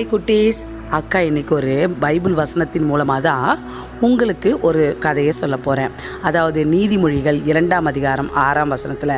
Hi குட்டீஸ். அக்கா இன்னைக்கு ஒரு பைபிள் வசனத்தின் மூலமாக தான் உங்களுக்கு ஒரு கதையை சொல்ல போகிறேன் அதாவது நீதிமொழிகள் இரண்டாம் அதிகாரம் ஆறாம் வசனத்தில்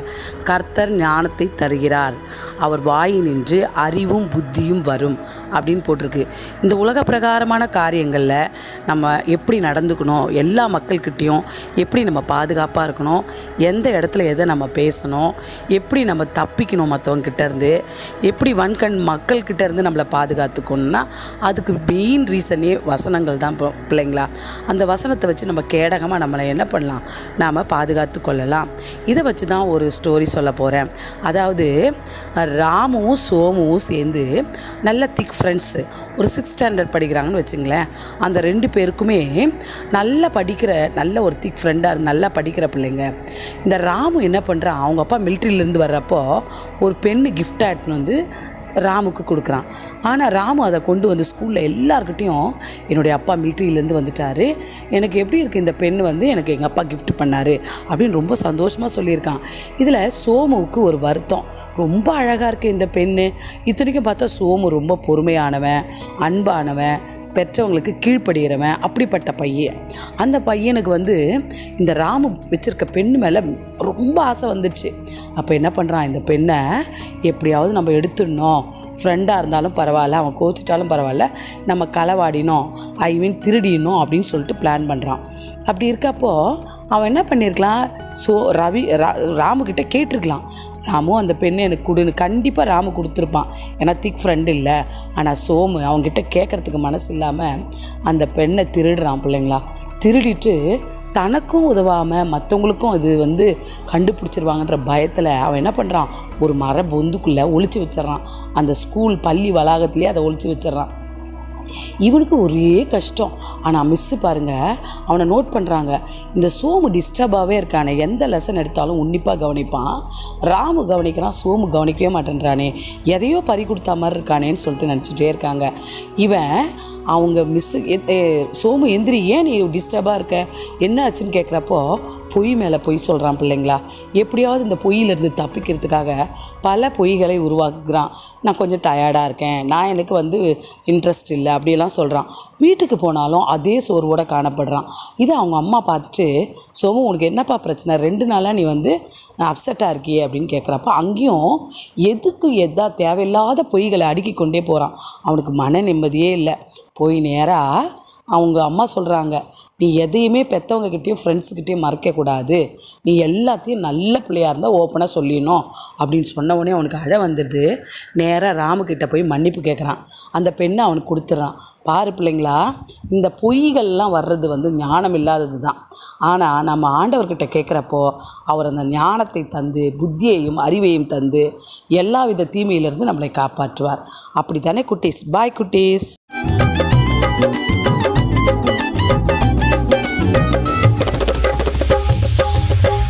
கர்த்தர் ஞானத்தை தருகிறார். அவர் வாயினின்று அறிவும் புத்தியும் வரும். அப்படின்னு போட்டிருக்கு. இந்த உலக பிரகாரமான காரியங்களில் நம்ம எப்படி நடந்துக்கணும் எல்லா மக்கள்கிட்டேயும் எப்படி நம்ம பாதுகாப்பாக இருக்கணும் எந்த இடத்துல எதை நம்ம பேசணும் எப்படி நம்ம தப்பிக்கணும் மற்றவங்க இருந்து எப்படி வன்கண் மக்கள்கிட்ட இருந்து நம்மளை பாதுகாத்துக்கணும்னா அதுக்கு மெயின் ரீசனே வசனங்கள் தான் இப்போ பிள்ளைங்களா. அந்த வசனத்தை வச்சு நம்ம கேடகமாக நம்மளை என்ன பண்ணலாம்? நாம் பாதுகாத்து கொள்ளலாம். இதை வச்சு தான் ஒரு ஸ்டோரி சொல்ல போகிறேன் அதாவது ராமுவும் சோமுவும் சேர்ந்து நல்ல திக் ஃப்ரெண்ட்ஸு ஒரு சிக்ஸ் ஸ்டாண்டர்ட் படிக்கிறாங்கன்னு வச்சுங்களேன். அந்த ரெண்டு பேருக்குமே நல்லா படிக்கிற நல்ல ஒரு திக் ஃப்ரெண்டாக நல்லா படிக்கிற பிள்ளைங்க. இந்த ராமு என்ன பண்ணுறான் அவங்க அப்பா மிலிட்ரியிலேருந்து வர்றப்போ ஒரு பெண்ணு கிஃப்டாக எடுத்துன்னு வந்து ராமுக்கு கொடுக்குறான். ஆனால் ராமு அதை கொண்டு வந்து ஸ்கூலில் எல்லாருக்கிட்டேயும் என்னுடைய அப்பா மிலிட்ரியிலேருந்து வந்துட்டார். எனக்கு எப்படி இருக்குது இந்த பெண் வந்து எனக்கு எங்கள் அப்பா கிஃப்ட் பண்ணார்? அப்படின்னு ரொம்ப சந்தோஷமாக சொல்லியிருக்கான். இதில் சோமுவுக்கு ஒரு வருத்தம். ரொம்ப அழகாக இருக்குது இந்த பெண்ணு. இத்தனைக்கும் பார்த்தா சோமு ரொம்ப பொறுமையானவன் அன்பானவன் பெற்றவங்களுக்கு கீழ்ப்படுகிறவன் அப்படிப்பட்ட பையன். அந்த பையனுக்கு வந்து இந்த ராமு வச்சிருக்க பெண் மேலே ரொம்ப ஆசை வந்துடுச்சு அப்போ என்ன பண்ணுறான் இந்த பெண்ணை எப்படியாவது நம்ம எடுத்துடணும். ஃப்ரெண்டாக இருந்தாலும் பரவாயில்ல அவன் கோச்சிட்டாலும் பரவாயில்ல நம்ம களவாடினோம் ஐ மீன் திருடினோம் அப்படின்னு சொல்லிட்டு பிளான் பண்ணுறான் அப்படி இருக்கப்போ அவன் என்ன பண்ணியிருக்கலாம் ஸோ ரவி ரா ராமுக்கிட்ட கேட்டிருக்கலாம். ராமு அந்த பெண்ணை எனக்கு கொடுன்னு கண்டிப்பாக ராமு கொடுத்துருப்பான். ஏன்னா திக் ஃப்ரெண்டு இல்லை. ஆனால் சோமு அவங்ககிட்ட கேட்குறதுக்கு மனசு இல்லாமல் அந்த பெண்ணை திருடுறான் பிள்ளைங்களா. திருடிட்டு தனக்கும் உதவாமல் மற்றவங்களுக்கும் இது வந்து கண்டுபிடிச்சிருவாங்கன்ற பயத்தில் அவன் என்ன பண்ணுறான் ஒரு மர பொந்துக்குள்ளே ஒழிச்சு வச்சிட்றான். அந்த ஸ்கூல் பள்ளி வளாகத்துலேயே அதை ஒழிச்சு வச்சிட்றான். இவனுக்கு ஒரே கஷ்டம். ஆனால் மிஸ்ஸு பாருங்கள் அவனை நோட் பண்ணுறாங்க இந்த சோமு டிஸ்டர்பாகவே இருக்கானே. எந்த லெசன் எடுத்தாலும் உன்னிப்பாக கவனிப்பான். ராமு கவனிக்கிறான் சோமு கவனிக்கவே மாட்டேன்றானே. எதையோ பறி கொடுத்தா மாதிரி இருக்கானேன்னு சொல்லிட்டு நினச்சிட்டே இருக்காங்க. இவன் அவங்க மிஸ்ஸு சோமு எந்திரி ஏன் நீ டிஸ்டர்பாக இருக்க? என்ன ஆச்சுன்னு கேட்குறப்போ பொய் மேலே பொய் சொல்கிறான் பிள்ளைங்களா? எப்படியாவது இந்த பொய்யிலேருந்து தப்பிக்கிறதுக்காக பல பொய்களை உருவாக்குறான் நான் கொஞ்சம் டயர்டாக இருக்கேன். நான் எனக்கு வந்து இன்ட்ரெஸ்ட் இல்லை அப்படியெல்லாம் சொல்கிறான் வீட்டுக்கு போனாலும் அதே சோர்வோட காணப்படுறான். இதை அவங்க அம்மா பார்த்துட்டு சோமு உனக்கு என்னப்பா பிரச்சனை? ரெண்டு நாளாக நீ வந்து அப்செட்டாக இருக்கியே அப்படின்னு கேட்குறப்ப அங்கேயும் எதுக்கு எதா தேவையில்லாத பொய்களை அடுக்கி கொண்டே போகிறான் அவனுக்கு மன நிம்மதியே இல்லை. போய் நேராக அவங்க அம்மா சொல்கிறாங்க நீ எதையுமே பெற்றவங்கக்கிட்டேயும் ஃப்ரெண்ட்ஸுக்கிட்டேயும் மறைக்கக்கூடாது. நீ எல்லாத்தையும் நல்ல பிள்ளையாக இருந்தால் ஓப்பனாக சொல்லிடணும். அப்படின்னு சொன்ன உடனே அவனுக்கு அழ வந்துடுது. நேராக ராமுக்கிட்ட போய் மன்னிப்பு கேட்குறான் அந்த பெண்ணை அவனுக்கு கொடுத்துட்றான். பாரு பிள்ளைங்களா இந்த பொய்கள்லாம் வர்றது வந்து ஞானம் இல்லாதது தான். ஆனால் நம்ம ஆண்டவர்கிட்ட கேட்குறப்போ அவர் அந்த ஞானத்தை தந்து புத்தியையும் அறிவையும் தந்து எல்லா வித தீமையிலிருந்து நம்மளை காப்பாற்றுவார். அப்படி தானே குட்டீஸ்? பாய் குட்டீஸ்.